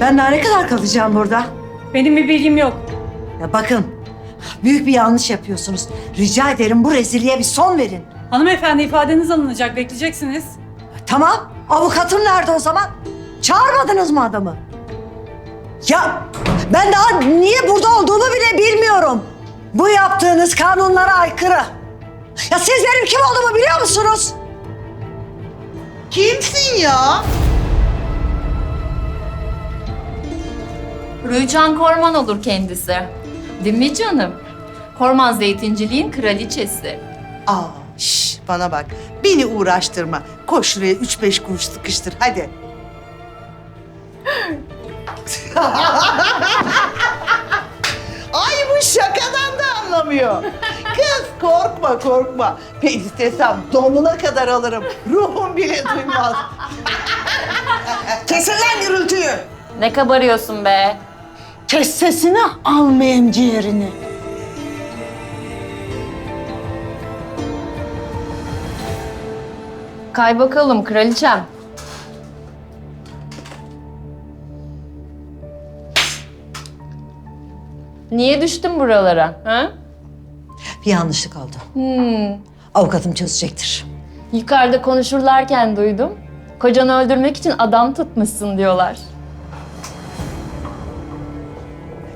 Ben daha ne kadar kalacağım burada? Benim bir bilgim yok. Ya bakın, büyük bir yanlış yapıyorsunuz. Rica ederim bu rezilliğe bir son verin. Hanımefendi ifadeniz alınacak. Bekleyeceksiniz. Tamam, avukatım nerede o zaman? Çağırmadınız mı adamı? Ya ben daha niye burada olduğumu bile bilmiyorum. Bu yaptığınız kanunlara aykırı. Ya siz benim kim olduğumu biliyor musunuz? Kimsin ya? Rüçhan Korman olur kendisi. Değil mi canım? Korman zeytinciliğin kraliçesi. Aa, şş, bana bak. Beni uğraştırma. Koş şuraya üç beş kuruş sıkıştır hadi. Ay bu şakadan da anlamıyor. Kız korkma korkma. Ben istesem donuna kadar alırım. Ruhum bile duymaz. Kesin lan gürültüyü. Ne kabarıyorsun be? Kes sesini almayayım ciğerini. Kay bakalım kraliçem. Niye düştün buralara? Ha? Bir yanlışlık oldu. Hmm. Avukatım çözecektir. Yukarıda konuşurlarken duydum. Kocanı öldürmek için adam tutmuşsun diyorlar.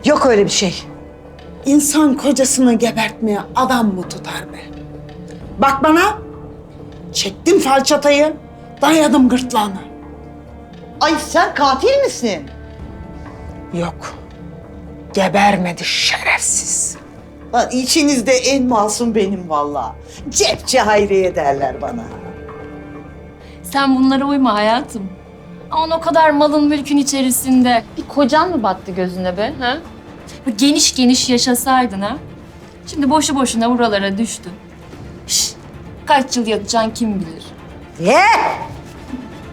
Yok öyle bir şey. İnsan kocasını gebertmeye adam mı tutar be? Bak bana. Çektim falçatayı, dayadım gırtlağına. Ay sen katil misin? Yok. Gebermedi şerefsiz. Lan içinizde en masum benim vallahi. Cepçe Hayriye derler bana. Sen bunlara uyma hayatım. Ama o kadar malın mülkün içerisinde bir kocan mı battı gözüne be? Ha? Bu Geniş geniş yaşasaydın ha? Şimdi boşu boşuna buralara düştün. Şş, kaç yıl yatacaksın kim bilir. Ye!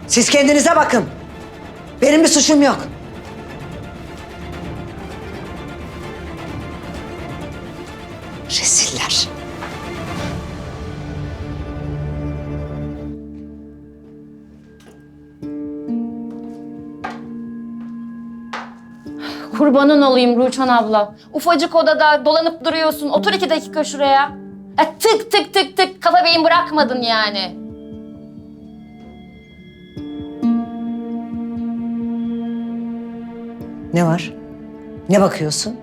Siz kendinize bakın. Benim bir suçum yok. Reziller. Kurbanın olayım Ruçhan abla. Ufacık odada dolanıp duruyorsun. Otur iki dakika şuraya. Ya tık tık tık tık kafa beyin bırakmadın yani. Ne var? Ne bakıyorsun?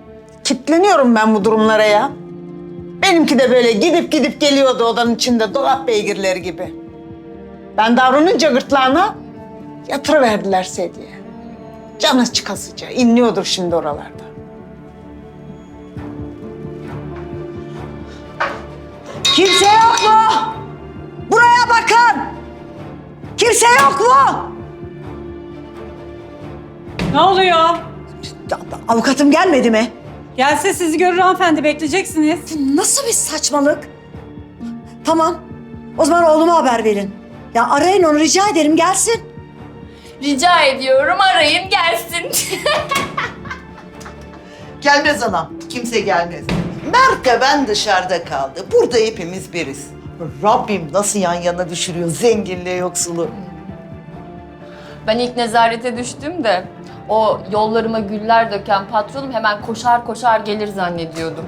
Kitleniyorum ben bu durumlara ya. Benimki de böyle gidip gidip geliyordu odanın içinde dolap beygirleri gibi. Ben davranınca gırtlağına yatırıverdiler sediye. Canı çıkasıca inliyordur şimdi oralarda. Kimse yok mu? Buraya bakın. Kimse yok mu? Ne oluyor? Avukatım gelmedi mi? Gelse sizi görür hanımefendi. Bekleyeceksiniz. Nasıl bir saçmalık? Tamam. O zaman oğluma haber verin. Ya arayın onu rica ederim gelsin. Rica ediyorum arayın gelsin. Gelmez anam. Kimse gelmez. Mert ben dışarıda kaldı. Burada hepimiz biriz. Rabbim nasıl yan yana düşürüyor zenginle yoksulu. Ben ilk nezarete düştüğümde o yollarıma güller döken patronum hemen koşar koşar gelir zannediyordum.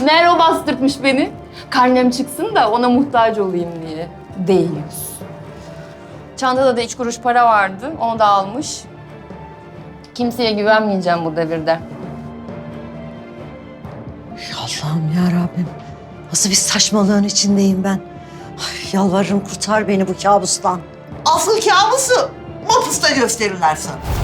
Meğer o bastırtmış beni. Karnem çıksın da ona muhtaç olayım diye. Değiyoruz. Çantada da üç kuruş para vardı. Onu da almış. Kimseye güvenmeyeceğim bu devirde. Allah'ım ya Rabbim. Nasıl bir saçmalığın içindeyim ben. Ay, yalvarırım kurtar beni bu kabustan. Asıl kabusu mapusta gösterirler sana.